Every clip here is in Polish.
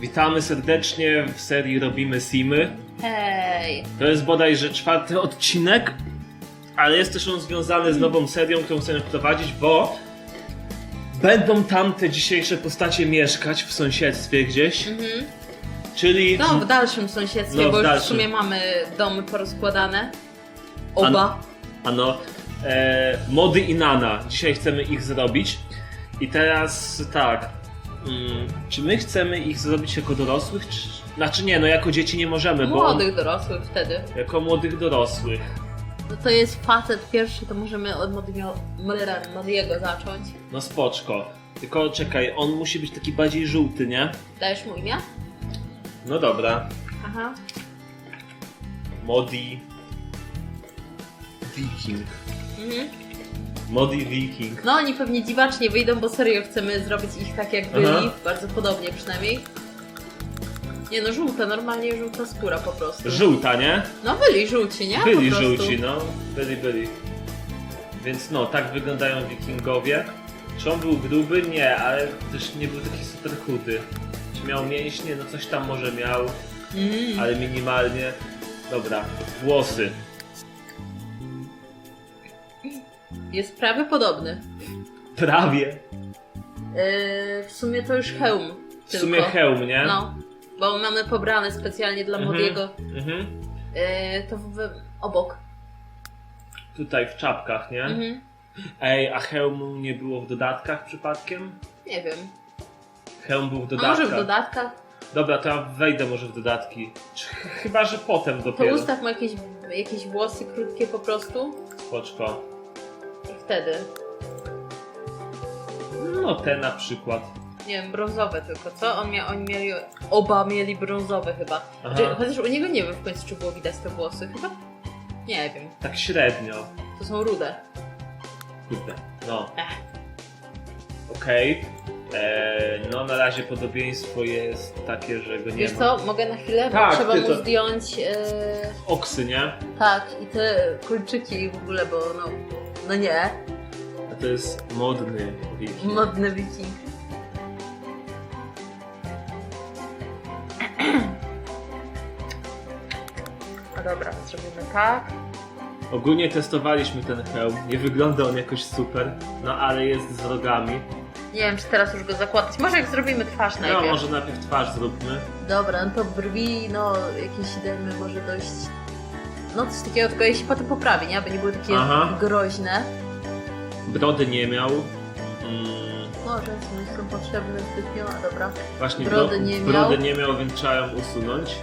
Witamy serdecznie w serii Robimy Simy. Hej! To jest bodajże czwarty odcinek, ale jest też on związany z nową serią, którą chcemy wprowadzić, bo będą tam te dzisiejsze postacie mieszkać w sąsiedztwie gdzieś. Czyli No, w dalszym sąsiedztwie, No, w bo już w sumie mamy domy porozkładane. Oba. ano, e, Mody i Nana. Dzisiaj chcemy ich zrobić. I teraz tak. Mm, czy my chcemy ich zrobić jako dorosłych? Czy... Znaczy nie, no jako dzieci nie możemy, bo Młodych dorosłych wtedy. jako młodych dorosłych. No to jest facet pierwszy, to możemy od Modiego, Modiego zacząć. No spoczko. Tylko czekaj, on musi być taki bardziej żółty, nie? Dajesz mu imię? No dobra. Aha. Modi Viking. Mhm. Modi Viking. No oni pewnie dziwacznie wyjdą, bo serio chcemy zrobić ich tak jak byli. Aha. Bardzo podobnie przynajmniej. Nie no, żółta, normalnie żółta skóra po prostu. Żółta, nie? No byli żółci, nie? Byli po prostu. żółci, no. Byli, byli. Więc no, tak wyglądają wikingowie. Czy on był gruby? Nie, ale też nie był taki super chudy. Czy miał mięśnie? No coś tam może miał, Mm. ale minimalnie. Dobra, włosy. Jest prawie podobny. Prawie. Yy, w sumie to już hełm. W tylko. sumie hełm, nie? No, bo mamy pobrane specjalnie dla Mhm. Modiego. Mhm. Yy, to w, obok. Tutaj w czapkach, nie? Mhm. Ej, a hełmu nie było w dodatkach przypadkiem? Nie wiem. Hełm był w A dodatkach. może w dodatkach? Dobra, to ja wejdę może w dodatki. Chyba, że potem To dopiero. ustaw ma jakieś, jakieś włosy krótkie po prostu. Spoczko. Wtedy. No te na przykład. Nie wiem, brązowe tylko, co? On mia, oni mieli, oba mieli brązowe chyba. Znaczy, chociaż u niego nie wiem w końcu, czy było widać te włosy. Chyba? Nie wiem. Tak średnio. To są rude. Kurde. No. Ech. Okej. Eee, No na razie podobieństwo jest takie, że go nie Wiesz ma. co, mogę na chwilę, Tak, bo trzeba ty mu to- zdjąć... Yy... Oksy, nie? Tak, i te kolczyki w ogóle, bo no, no nie, A to jest modny wiking. modny wiking. No dobra, zrobimy tak. Ogólnie testowaliśmy ten hełm. Nie wygląda on jakoś super, no ale jest z rogami. Nie wiem, czy teraz już go zakładać. Może jak zrobimy twarz No najpierw. może najpierw twarz zróbmy. Dobra, no to brwi, no jakieś dajmy może dość... No coś takiego, tylko jeśli potem poprawi, nie? Aby nie były takie Aha. groźne. Brody nie miał. Mm, Może nie są potrzebne zbytnio, a dobra. właśnie Brody bro- nie miał. brody nie miał, więc trzeba ją usunąć.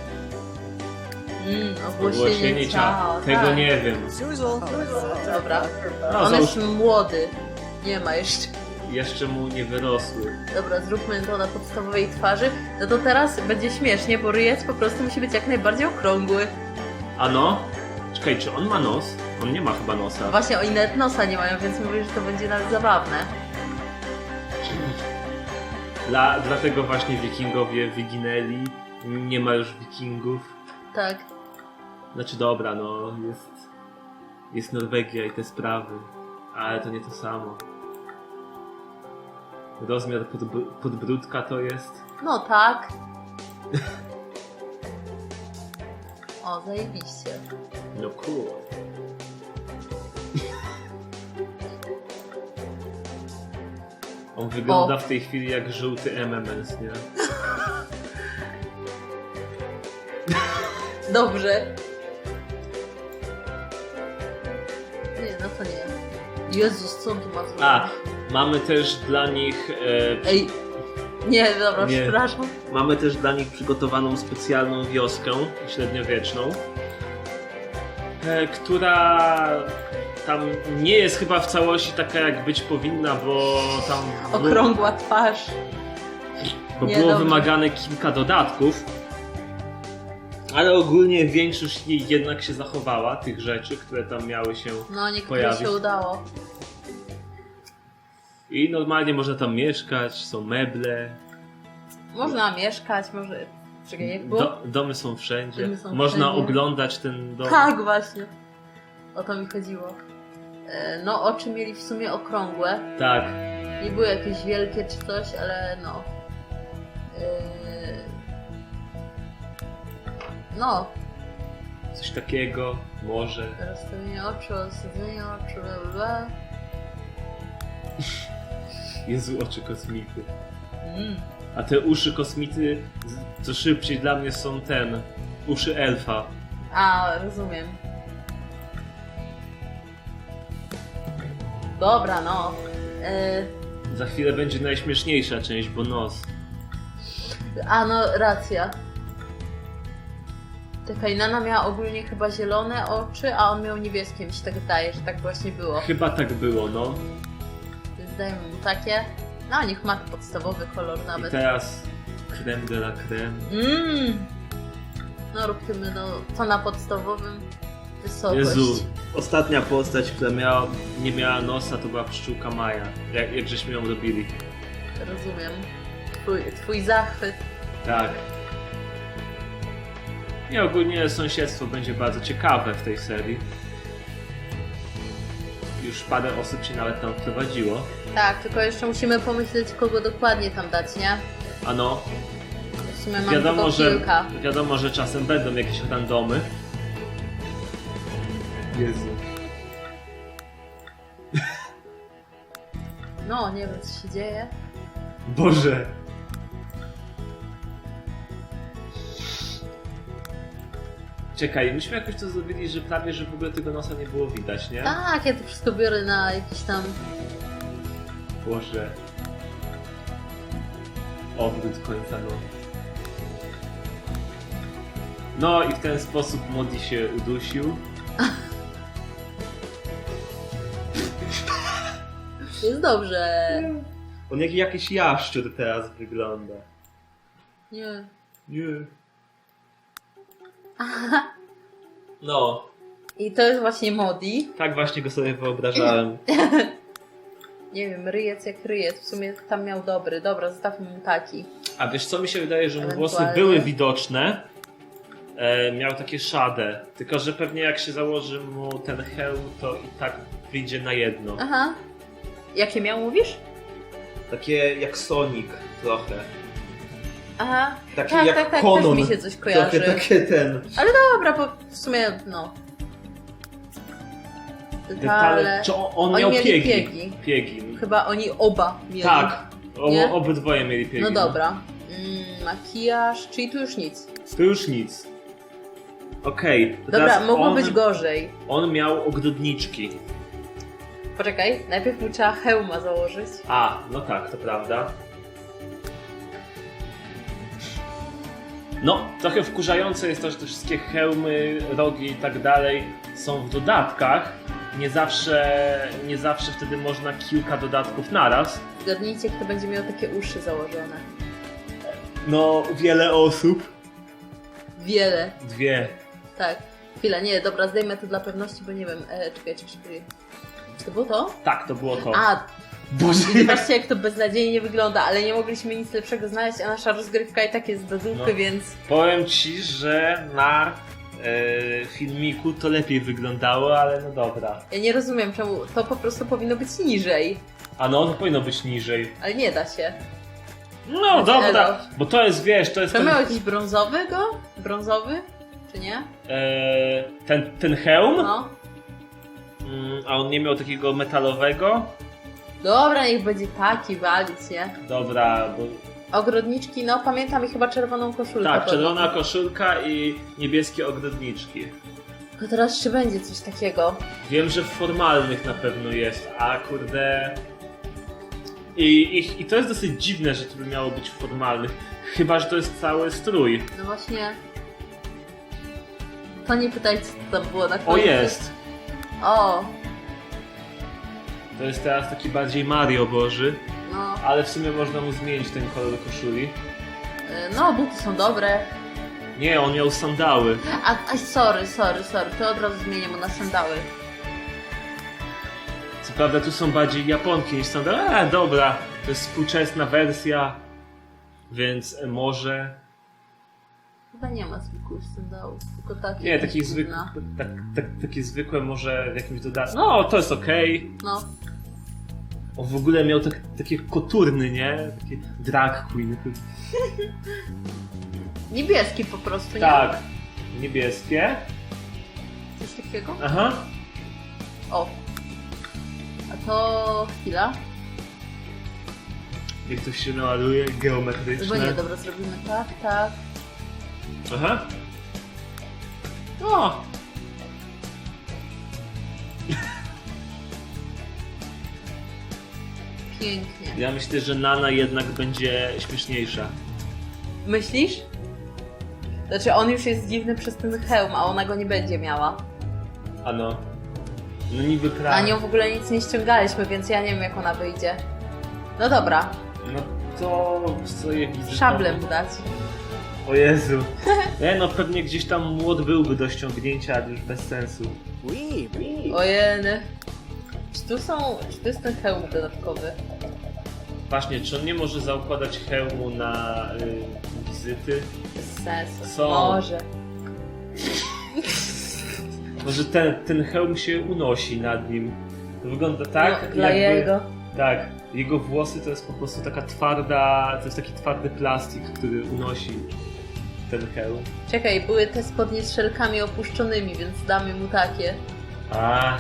Mm, ogłosienie ciała. Tego tak. nie wiem. Dobra. No, On załóż, jest młody. Nie ma jeszcze. jeszcze mu nie wyrosły. Dobra, zróbmy to na podstawowej twarzy. No to teraz będzie śmiesznie, bo ryjec po prostu musi być jak najbardziej okrągły. A no? Czekaj, czy on ma nos? On nie ma chyba nosa. Właśnie oni nawet nosa nie mają, więc mówię, że to będzie nawet zabawne. Dla, dlatego właśnie wikingowie wyginęli. Nie ma już wikingów. Tak. Znaczy dobra, no jest. Jest Norwegia i te sprawy. Ale to nie to samo. Rozmiar podbr- podbródka to jest. No tak. O, zajebiście. No cool. On wygląda O. w tej chwili jak żółty MMS, nie? Dobrze. Nie, no to nie. Jezus, co on tu ma zrobić? A, mamy też dla nich. E, Ej. Nie, dobra, Nie. przepraszam. mamy też dla nich przygotowaną specjalną wioskę średniowieczną, e, która tam nie jest chyba w całości taka jak być powinna, bo tam było, Okrągła twarz. bo Nie, było dobrze. wymagane kilka dodatków. Ale ogólnie większość jej jednak się zachowała, tych rzeczy, które tam miały się. No, niektóre Pojawi. się udało. I normalnie można tam mieszkać, są meble, Można mieszkać, może. Czekaj, jak było? do, domy są wszędzie. Domy są można wszędzie. oglądać ten dom. Tak, właśnie. O to mi chodziło. E, No, oczy mieli w sumie okrągłe. tak. Nie były jakieś wielkie czy coś, ale no. E, No, Coś takiego, może. rozstawienie oczu, osadzenie oczu, bla bla bla. Jezu, oczy kosmity. Mm. A te uszy kosmity, co szybciej dla mnie są ten, uszy elfa. A, rozumiem. Dobra, no. E, Za chwilę będzie najśmieszniejsza część, bo nos. a, no, racja. Czekaj, Nana miała ogólnie chyba zielone oczy, a on miał niebieskie, mi się tak wydaje, że tak właśnie było. Chyba tak było, no. Mu takie. No, niech ma podstawowy kolor I nawet. teraz creme de la creme. Mmm. No, róbmy no, to na podstawowym wysokość. Jezu, ostatnia postać, która miała, nie miała nosa, to była pszczółka Maja. Jak, jak żeśmy ją robili. Rozumiem. Twój, twój zachwyt. Tak. I ogólnie sąsiedztwo będzie bardzo ciekawe w tej serii. Już parę osób się nawet tam wprowadziło. Tak, tylko jeszcze musimy pomyśleć, kogo dokładnie tam dać, nie? Ano, W sumie mam wiadomo, tylko że, kilka. wiadomo, że czasem będą jakieś randomy. Jezu. No, nie wiem, co się dzieje. Boże. Czekaj, myśmy jakoś to zrobili, że prawie, że w ogóle tego nosa nie było widać, nie? Tak, ja to wszystko biorę na jakiś tam... Boże. Obrót końca no. No i w ten sposób Modi się udusił. Jest dobrze. On jak jakiś jaszczur teraz wygląda. Nie. Nie. No, I to jest właśnie Modi. tak właśnie go sobie wyobrażałem. Nie wiem, ryjec jak ryjec. W sumie tam miał dobry. Dobra, zostawmy mu taki. A wiesz co mi się wydaje, że mu włosy Ewentualnie. były widoczne. E, miał takie szadę. Tylko, że pewnie jak się założy mu ten hełm, to i tak wyjdzie na jedno. Aha. Jakie miał, mówisz? Takie jak Sonic trochę. Aha. Taki Tak, jak tak, tak, też mi się coś kojarzy. Trochę takie ten. Dobra, bo w sumie, no. Detale. Czy on, on Oni miał mieli piegi? piegi. Piegi. Chyba oni oba mieli. Tak. O, obydwoje mieli piegi. No dobra. Mm, makijaż, czyli tu już nic. To już nic. Okej. to Dobra, mogło on, być gorzej. On miał ogrodniczki. Poczekaj, najpierw mu trzeba hełma założyć. A, no tak, to prawda. No, trochę wkurzające jest to, że te wszystkie hełmy, rogi i tak dalej są w dodatkach. Nie zawsze, nie zawsze wtedy można kilka dodatków naraz. Zgadnijcie, kto będzie miał takie uszy założone. No, wiele osób. Wiele. Dwie. Tak. Chwila, nie, dobra, zdejmę to dla pewności, bo nie wiem. E, czekaj, czekaj, to było to? Tak, to było to. A, Boże, zobaczcie jak to beznadziejnie wygląda, ale nie mogliśmy nic lepszego znaleźć, a nasza rozgrywka i tak jest bez dupy, No. więc... Powiem ci, że na filmiku to lepiej wyglądało, ale no dobra. Ja nie rozumiem, czemu to po prostu powinno być niżej, A no, to powinno być niżej. ale nie da się. No jest dobra, bo to jest, wiesz, to jest To ten, miał jakiś brązowy go? Brązowy? Czy nie? e, ten, ten hełm, No. Mm, a on nie miał takiego metalowego. Dobra, niech będzie taki, walić, nie? Dobra, bo Ogrodniczki, no pamiętam i chyba czerwoną koszulkę. tak, czerwona koszulka i niebieskie ogrodniczki. Tylko teraz czy będzie coś takiego? Wiem, że w formalnych na pewno jest, a kurde... I, i, I to jest dosyć dziwne, że to by miało być w formalnych. Chyba, że to jest cały strój. No właśnie... To nie pytajcie, co tam było na O, końcu. jest! O, To jest teraz taki bardziej Mario Boży, no. ale w sumie można mu zmienić ten kolor koszuli. Y, No, buty są dobre. Nie, on miał sandały. A, a sorry, sorry, sorry, to od razu zmienię mu na sandały. Co prawda tu są bardziej Japonki niż sandały. A, dobra, to jest współczesna wersja, więc może... Chyba nie ma zwykłych sandałów, tylko takie. Nie, takich zwykłych, tak, tak, takie zwykłe może w jakimś dodatku. No, to jest okej. No, On w ogóle miał tak, takie koturny, nie? Takie drag queen. niebieski po prostu, nie? Tak. Niebieskie. Coś takiego? Aha. O. A to chwila. Jak to się naładuje, Bo nie, geometryczne. dobra, zrobimy tak, tak. Aha. O! Pięknie. Ja myślę, że Nana jednak będzie śmieszniejsza. Myślisz? Znaczy on już jest dziwny przez ten hełm, a ona go nie będzie miała. Ano. No niby Na nią w ogóle nic nie ściągaliśmy, więc ja nie wiem jak ona wyjdzie. No dobra, No to co je widzę. szablem dać. O Jezu. Nie no, pewnie gdzieś tam młot byłby do ściągnięcia, ale już bez sensu. Ojeny. Czy tu są. Czy to jest ten hełm dodatkowy? Właśnie, czy on nie może zaukładać hełmu na y, wizyty? Bez sensu. Są. Może. Może ten, ten hełm się unosi nad nim. To wygląda tak, no, dla jego. Tak, jego włosy to jest po prostu taka twarda, to jest taki twardy plastik, który unosi ten hełm. Czekaj, były te spodnie z szelkami opuszczonymi, więc damy mu takie. A,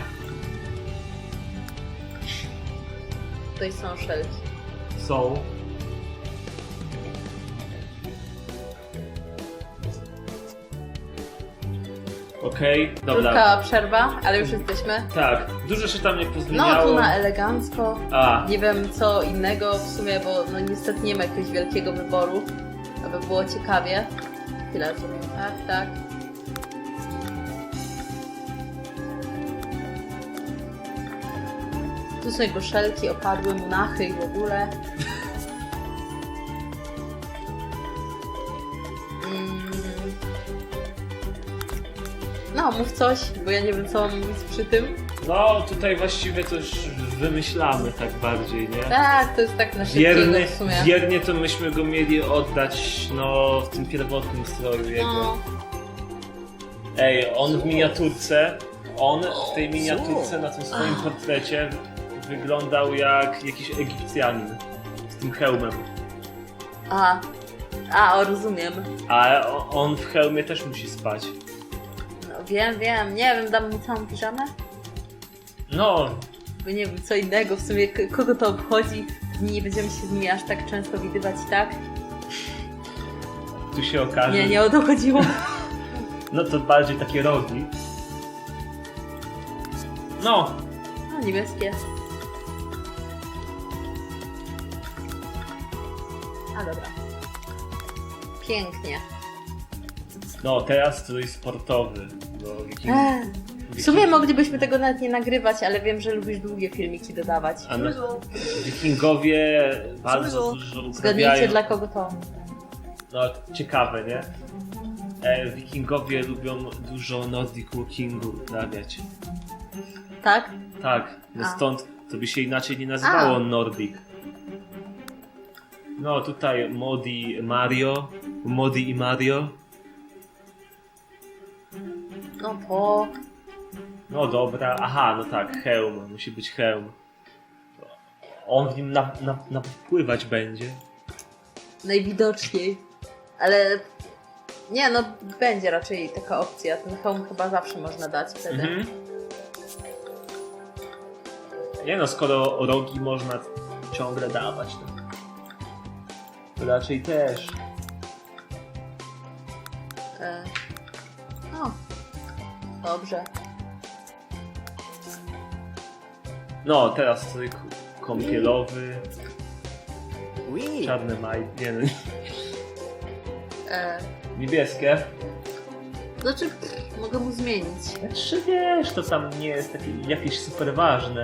Tutaj są szelki. są. Okej, dobra. Krótka przerwa, ale już jesteśmy. Tak, dużo się tam nie No, pozmieniało. tu na elegancko. A, Nie wiem co innego w sumie, bo no niestety nie ma jakiegoś wielkiego wyboru, aby było ciekawie. Chwilę zrobimy tak, tak. Tu są jego szelki, opadły monachy i w ogóle. Mm. No, mów coś, bo ja nie wiem co mam mówić przy tym. no tutaj właściwie to już wymyślamy tak bardziej, nie? Tak, to jest tak na szybkiego Wierny, w sumie. wiernie to myśmy go mieli oddać, no, w tym pierwotnym stroju jego. No. Ej, on w miniaturce, on w tej miniaturce na tym swoim portrecie wyglądał jak jakiś Egipcjanin z tym hełmem. A, a, o, rozumiem. A on w hełmie też musi spać. No, wiem, wiem. Nie wiem, dam mu całą piżamę? No, Bo nie wiem, co innego. W sumie kogo to obchodzi? Nie będziemy się z nimi aż tak często widywać, tak? tu się okaże. Nie, nie o to chodziło. No to bardziej takie rogi. No, No, niebieskie. A, dobra. Pięknie. no teraz strój sportowy. No, wiking, Ech, W sumie moglibyśmy tego nawet nie nagrywać, ale wiem, że lubisz długie filmiki dodawać. A no, wikingowie bardzo dużo Zgadnijcie uprawiają. dla kogo to. No, ciekawe, nie? E, wikingowie lubią dużo Nordic Walkingu uprawiać. Tak? Tak, no A. stąd to by się inaczej nie nazywało A. Nordic. No, tutaj Modi Mario, Modi i Mario. No to... No dobra, aha, no tak, hełm, musi być hełm. On w nim na, na, napływać będzie. Najwidoczniej. Ale nie, no będzie raczej taka opcja. Ten hełm chyba zawsze można dać wtedy. Mhm. Nie no, skoro rogi można ciągle dawać, to raczej też. E, no, dobrze. No, teraz strój k- kąpielowy, czarne maj... nie no, E, niebieskie. znaczy, pff, mogę mu zmienić. Znaczy wiesz, to tam nie jest takie jakieś super ważne.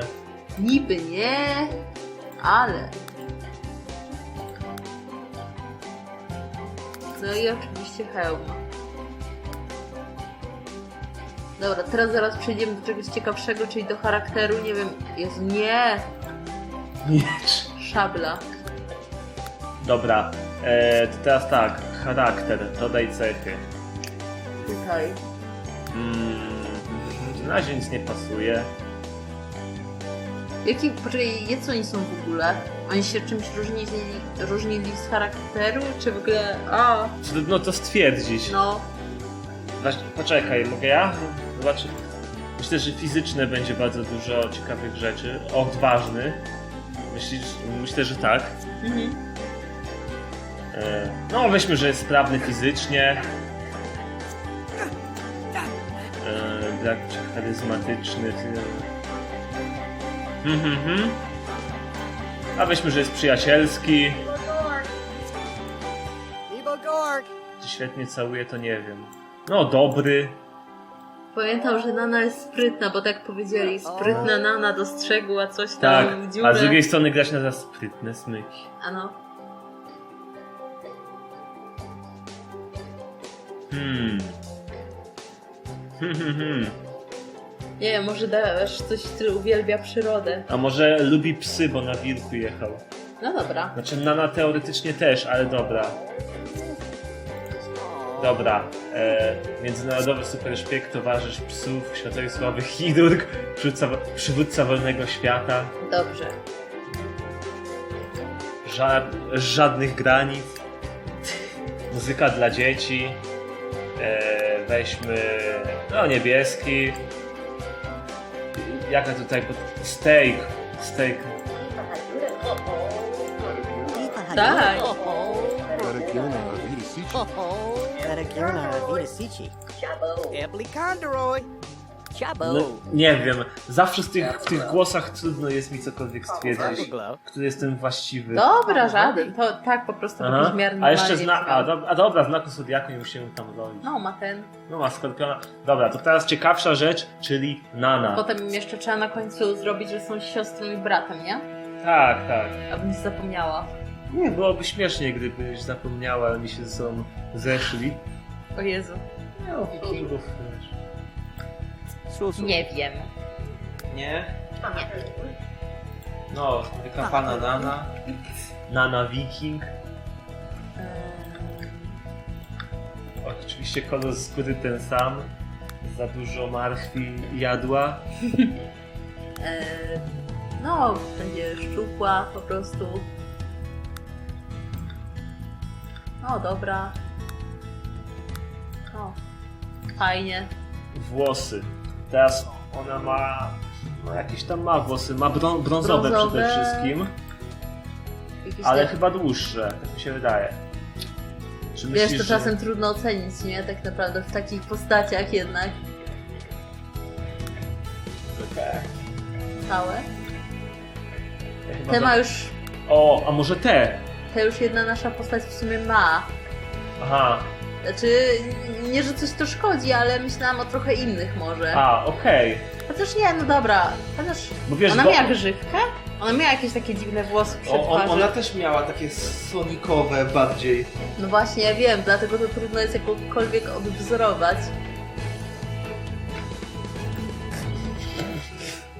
Niby nie, ale. No i oczywiście hełm. Dobra, teraz zaraz przejdziemy do czegoś ciekawszego, czyli do charakteru, nie wiem, jest nie, Miecz. szabla. Dobra, e, to teraz tak, charakter, dodaj cechy. Tutaj. Mm, na razie nic nie pasuje. Jaki, poczekaj, je co oni są w ogóle? Oni się czymś różnili, różnili z charakteru, czy w ogóle, a, Trudno to stwierdzić. no, poczekaj, mogę ja? Zobaczę. Myślę, że fizyczne będzie bardzo dużo ciekawych rzeczy. Odważny. Myślisz, myślę, że tak. Mhm. E, No, weźmy, że jest sprawny fizycznie. E, Brak charyzmatyczny. Mhm, mhm. A weźmy, że jest przyjacielski. Czy świetnie całuje, to nie wiem. No, dobry. Pamiętam, że Nana jest sprytna, bo tak powiedzieli, sprytna Nana dostrzegła coś tam Tak. w dziurę. A z drugiej strony grać na za sprytne smyki. Ano. Hmm. Hmm, hmm, hmm. Nie może dasz coś, który uwielbia przyrodę. A może lubi psy, bo na wilku jechał. No dobra. Znaczy Nana teoretycznie też, ale dobra. Dobra. E, międzynarodowy superszpieg, towarzysz psów, światowej sławy chirurg, przywódca, przywódca wolnego świata, Dobrze. ża żadnych granic, muzyka dla dzieci, e, weźmy, no niebieski, jaka tutaj, pod- steak, steak, Tak. Regiona Virisici. Metagiona Vitasici. Ebly Condoroy. No, nie wiem, zawsze z tych, w tych głosach trudno jest mi cokolwiek stwierdzić, który jest ten właściwy. Dobra, żaden. To tak po prostu zmiar A jeszcze zna, a, do, a dobra, znaku Zodiaku nie musimy tam robić. No, ma ten. No ma Skorpiona. Dobra, to teraz ciekawsza rzecz, czyli Nana. Potem jeszcze trzeba na końcu zrobić, że są siostrą i bratem, nie? Tak, tak. Abym nie zapomniała. Nie, byłoby śmiesznie, gdybyś zapomniała, oni się ze sobą zeszli. O Jezu. Nie, o wikingów wiesz. Susu. Nie wiem. Nie? No, wykapana Nana. Nana Wiking. Oczywiście kolor skóry ten sam. Za dużo marchwi jadła. no, będzie szczupła po prostu. No, dobra. No, fajnie. Włosy. Teraz ona ma. No jakieś tam ma włosy. Ma brą, brązowe, Brązowe. przede wszystkim. Jakieś Ale tak- chyba dłuższe, tak mi się wydaje. Czy Wiesz, myślisz, to że- czasem trudno ocenić, nie? Tak naprawdę w takich postaciach jednak. Całe. Ja Te ma już, O, a może te? te już jedna nasza postać w sumie ma. Aha. Znaczy, nie, że coś to szkodzi, ale myślałam o trochę innych może. A, okej. Chociaż nie, no dobra. Chociaż Bo wiesz, ona bo- miała grzywkę? Ona miała jakieś takie dziwne włosy przy O, on, ona też miała takie sonikowe bardziej. No właśnie, ja wiem, dlatego to trudno jest jakkolwiek odwzorować.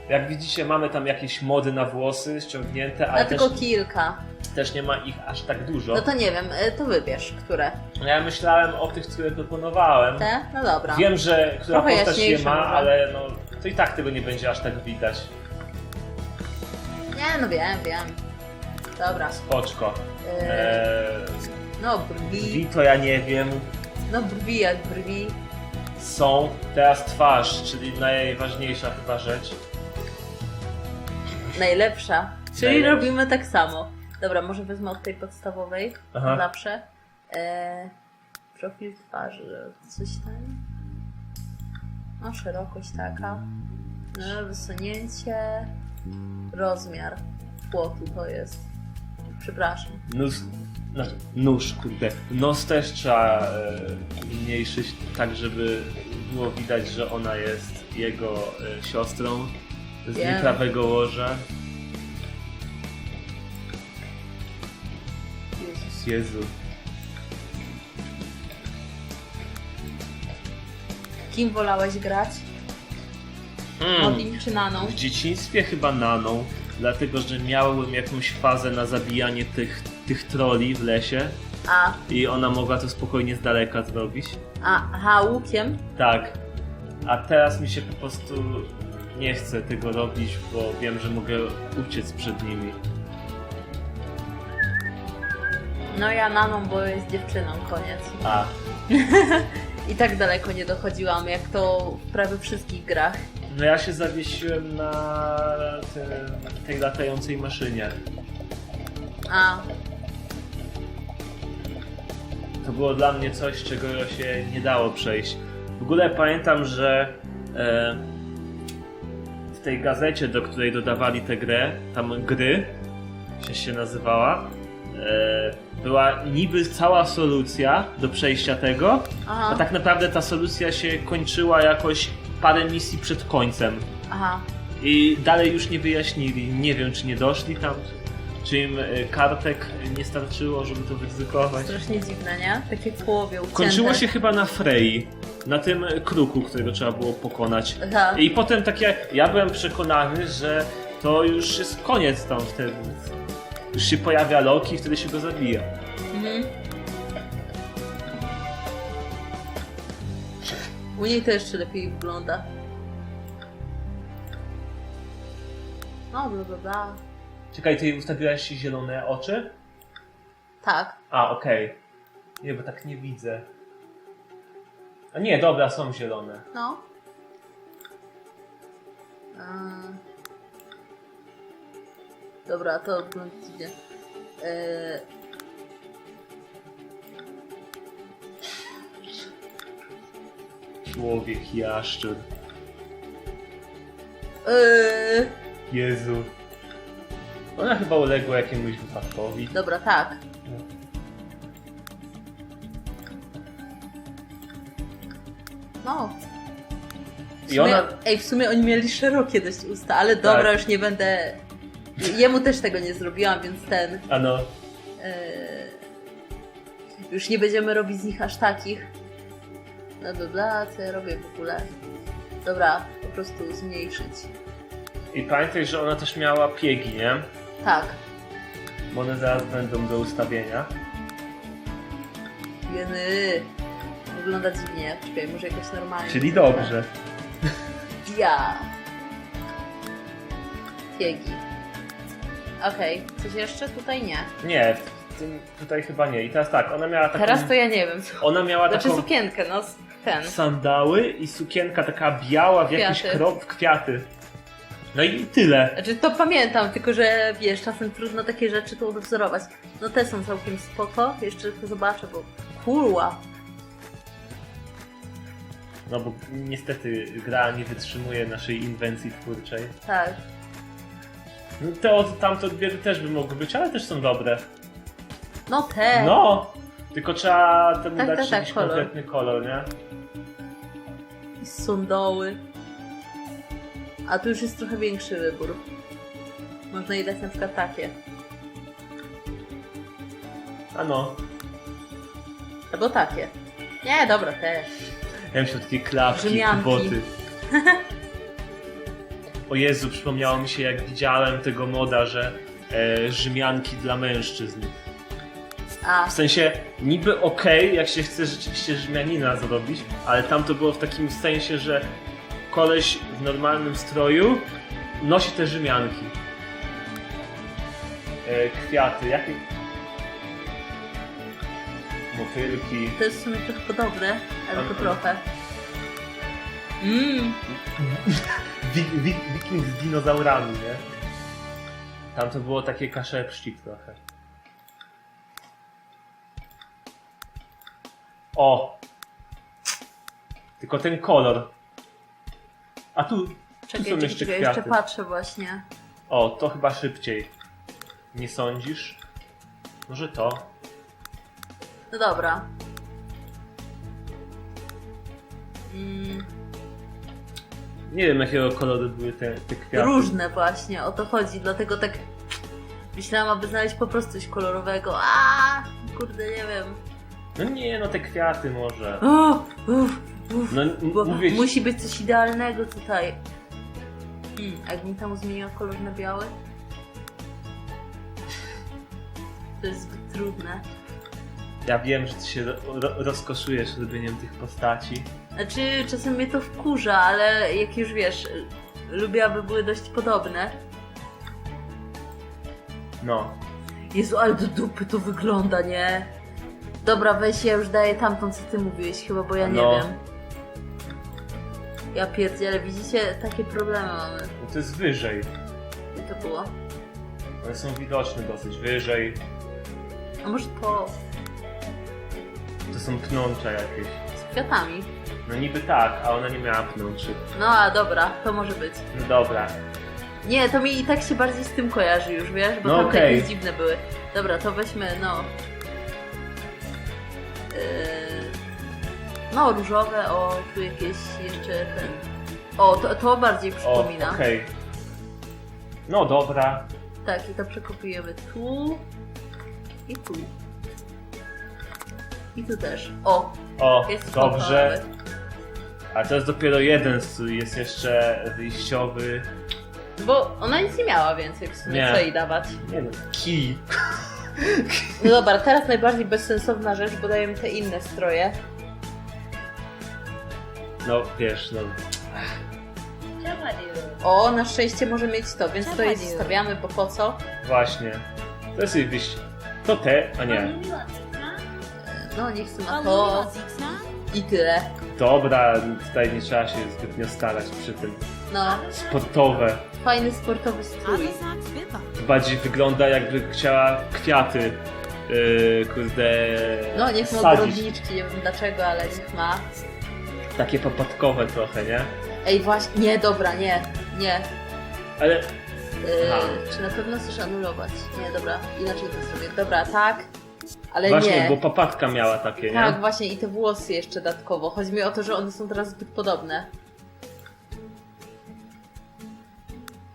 Jak widzicie, mamy tam jakieś mody na włosy ściągnięte, ale Ale też, tylko kilka. Też nie ma ich aż tak dużo. No to nie wiem, y, to wybierz, które. Ja myślałem o tych, które proponowałem. Te? No dobra. Wiem, że która Trochę postać je ma, może. ale no, to i tak tego nie będzie aż tak widać. Nie, no wiem, wiem. Dobra. Spoczko. Y, Eee, no brwi. drzwi to ja nie wiem. No brwi jak brwi. Są. Teraz twarz, czyli najważniejsza chyba rzecz. Najlepsza. Czyli Najlepsza. robimy tak samo. Dobra, może wezmę od tej podstawowej. Aha. Zawsze. E, profil twarzy. Coś tam. No, szerokość taka. No, wysunięcie. Rozmiar płotu to jest. Przepraszam. Nóż, znaczy, nóż, kurde. Nos też trzeba e, zmniejszyć, tak żeby było widać, że ona jest jego e, siostrą z Wiem. łoża. Jezu. Kim wolałeś grać? Hmm. Modin czy Naną? W dzieciństwie chyba naną, dlatego że miałem jakąś fazę na zabijanie tych, tych troli w lesie A, i ona mogła to spokojnie z daleka zrobić. a, aha, łukiem? Tak. A teraz mi się po prostu nie chce tego robić, bo wiem, że mogę uciec przed nimi. No ja Naną, bo jest dziewczyną, koniec. A, I tak daleko nie dochodziłam, jak to w prawie wszystkich grach. No ja się zawiesiłem na te, tej latającej maszynie. A, To było dla mnie coś, czego się nie dało przejść. W ogóle pamiętam, że e, w tej gazecie, do której dodawali tę grę, tam gry, się się nazywała, była niby cała solucja do przejścia tego, aha, a tak naprawdę ta solucja się kończyła jakoś parę misji przed końcem. aha. I dalej już nie wyjaśnili. Nie wiem, czy nie doszli tam, czy im e, kartek nie starczyło, żeby to wyryzykować. Strasznie dziwne, nie? Takie w połowie ucięte. Kończyło się chyba na Frey, na tym kruku, którego trzeba było pokonać. Aha. I potem takie, ja byłem przekonany, że to już jest koniec tam wtedy. Już się pojawia Loki i wtedy się go zabija. Mhm. U niej to jeszcze lepiej wygląda. No, bla bla bla. Czekaj, ty ustawiłaś zielone oczy? Tak. A, okej. Nie, bo tak nie widzę. A nie, dobra, są zielone. No. Eee. Dobra, to dziwnie. Eee, Człowiek, jaszczur. eee, Jezu. Ona chyba uległa jakiemuś wypadkowi. dobra, tak. No. W I sumie, ona- Ej, w sumie oni mieli szerokie dość usta, ale dobra, Tak. już nie będę... Jemu też tego nie zrobiłam, więc ten... A no, Eee, już nie będziemy robić z nich aż takich. No bla bla, co ja robię w ogóle? Dobra, po prostu zmniejszyć. i pamiętaj, że ona też miała piegi, nie? Tak, Bo one zaraz będą do ustawienia. jeny. Wygląda dziwnie. Czekaj, może jakoś normalnie. Czyli dobrze. Ja. Piegi. Okej, coś jeszcze? Tutaj nie. Nie, w tym, tutaj chyba nie. I teraz tak, ona miała taką... Teraz to ja nie wiem. Ona miała Znaczy taką sukienkę, no ten. sandały i sukienka taka biała w jakiś Kwiaty. krop, kwiaty. No i tyle. Znaczy to pamiętam, tylko że wiesz, czasem trudno takie rzeczy tu odwzorować. No te są całkiem spoko, jeszcze to zobaczę, bo kurwa. No bo niestety gra nie wytrzymuje naszej inwencji twórczej. Tak. Te od tamte odbiory też by mogły być, ale też są dobre. No te. No! Tylko trzeba temu Tak, dać tak, tak, jakiś kolor. konkretny kolor, nie? I sundoły. A tu już jest trochę większy wybór. Można jej dać na przykład takie. A no. Albo takie. Nie, dobra, te. Ja myślę takie klapki, Rzymianki. boty. O Jezu, przypomniało mi się jak widziałem tego moda, że e, Rzymianki dla mężczyzn. A, W sensie niby okej, jak się chce rzeczywiście Rzymianina zrobić, ale tam to było w takim sensie, że koleś w normalnym stroju nosi te Rzymianki. E, kwiaty, jakie... Motylki. to jest w sumie trochę podobne, ale to trochę. Mmm, Wi- wi- Wiking z dinozaurami, nie? Tam to było takie kaszepszcik trochę. O! Tylko ten kolor. A tu, tu czekaj, są czekaj, jeszcze czekaj, kwiaty. jeszcze patrzę właśnie. O, to chyba szybciej. Nie sądzisz? Może to? No dobra. Mm, Nie wiem jakiego koloru były te, te kwiaty. różne właśnie, o to chodzi, dlatego tak myślałam, aby znaleźć po prostu coś kolorowego. A, kurde, nie wiem. No nie, no te kwiaty może. O, uff, uff. No Bo mówię ci, musi być coś idealnego tutaj. Hmm, a jakbym tam zmieniła kolor na biały? To jest zbyt trudne. ja wiem, że ty się ro- rozkoszujesz robieniem tych postaci. Znaczy, czasem mnie to wkurza, ale jak już wiesz, lubię, aby były dość podobne. No. Jezu, ale do dupy to wygląda, nie? Dobra, weź, ja już daję tamtą, co ty mówiłeś chyba, bo ja nie No. wiem. Ja pierdzielę, widzicie? Takie problemy mamy. No to jest wyżej. I to było. One są widoczne dosyć wyżej. A może to To są pnącza jakieś. z kwiatami? No niby tak, a ona nie miała pnączy. No a dobra, to może być. No dobra. Nie, to mi i tak się bardziej z tym kojarzy już, wiesz? Bo No tam okej. jakieś dziwne były. Dobra, to weźmy, no. Yy... No, różowe, o, tu jakieś jeszcze ten. O, to, to bardziej O, przypomina. okej. No dobra. Tak, i to przekopiujemy tu i tu. I tu też. O, O, jest dobrze. kolorowy. A to jest dopiero jeden strój, jest jeszcze wyjściowy. Bo ona nic nie miała więcej w sumie, Nie. co jej dawać. Nie no, kij. No dobra, teraz najbardziej bezsensowna rzecz, bo dajemy te inne stroje. No wiesz, no. O, na szczęście może mieć to, więc to jest stawiamy, bo po co? Właśnie. To jest jej wyjście. To te, a nie. No, nie chcę na to i tyle. Dobra, tutaj nie trzeba się zbytnio starać przy tym. No, Sportowe. fajny sportowy strój. Bardziej wygląda jakby chciała kwiaty. Yy, kurde. No, niech ma ogrodniczki, nie wiem dlaczego, ale niech ma. Takie popadkowe trochę, nie? Ej, właśnie, nie, dobra, nie, nie. Ale Yy, czy na pewno chcesz anulować? Nie, dobra, inaczej to zrobię. Dobra, tak, ale właśnie, nie. bo papatka miała takie, nie? Tak, właśnie i te włosy jeszcze dodatkowo. Chodzi mi o to, że one są teraz zbyt podobne.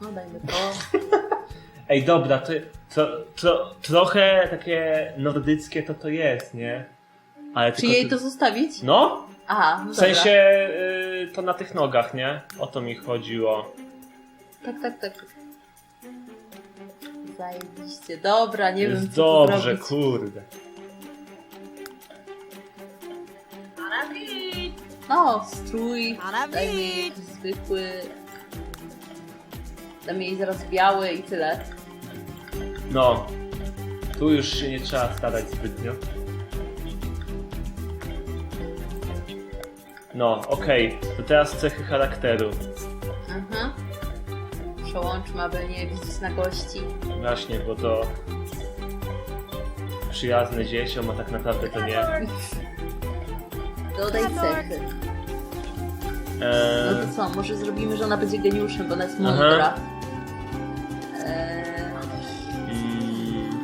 No dajmy to. Ej, dobra, to, to, to trochę takie nordyckie to to jest, nie? Ale Czy jej to zostawić? No, Aha, no w sensie y, to na tych nogach, nie? O to mi chodziło. Tak, tak, tak. Zajebiście. Dobra, nie wiem jest co tu dobrze, kurde. No, strój. Vid. jakiś zwykły. Dajmy jej zaraz biały i tyle. No, tu już się nie trzeba starać zbytnio. No, okej, to teraz cechy charakteru. Mhm. Przełączmy, aby nie widzieć na gości. Właśnie, bo to przyjazne dzieciom, a tak naprawdę to nie. Dodaj cechy. No Eee, to co, może zrobimy, że ona będzie geniuszem, bo ona jest mądra. Eee, mm,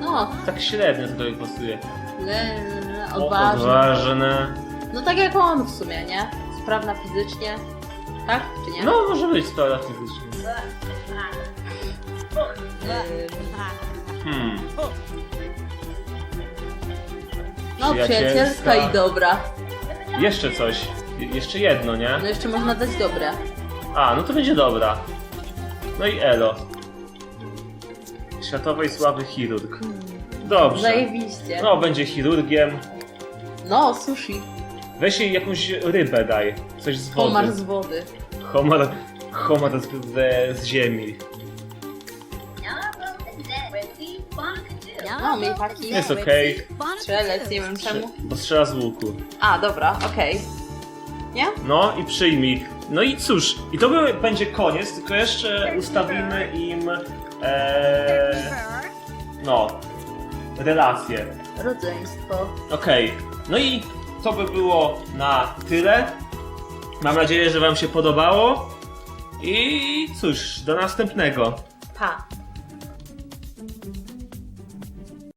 no, tak średnio to jej pasuje. le, O, odważna. Odważne. No tak jak on w sumie, nie? Sprawna fizycznie. Tak? Czy nie? No, może być to fizycznie. Eee, Hmm. No Przyjacielska. i dobra. Jeszcze coś. Je- Jeszcze jedno, nie? No jeszcze można dać dobre. A, no to będzie dobra. No i Elo. Światowej sławy chirurg. Dobrze. Zajebiście. No, będzie chirurgiem. No, sushi. Weź jej jakąś rybę daj. Coś z wody. Pomar z wody. Homar, homar z, ze, z ziemi. No, taki Jest okej. strzelec, nie wiem czemu. Bo strzela z łuku. A, dobra, okej. Nie? No i przyjmij. No i cóż, i to by- będzie koniec, tylko jeszcze ustawimy im e, no relacje. Rodzeństwo. Okej, no i to by było na tyle. Mam nadzieję, że Wam się podobało. I cóż, do następnego. Pa.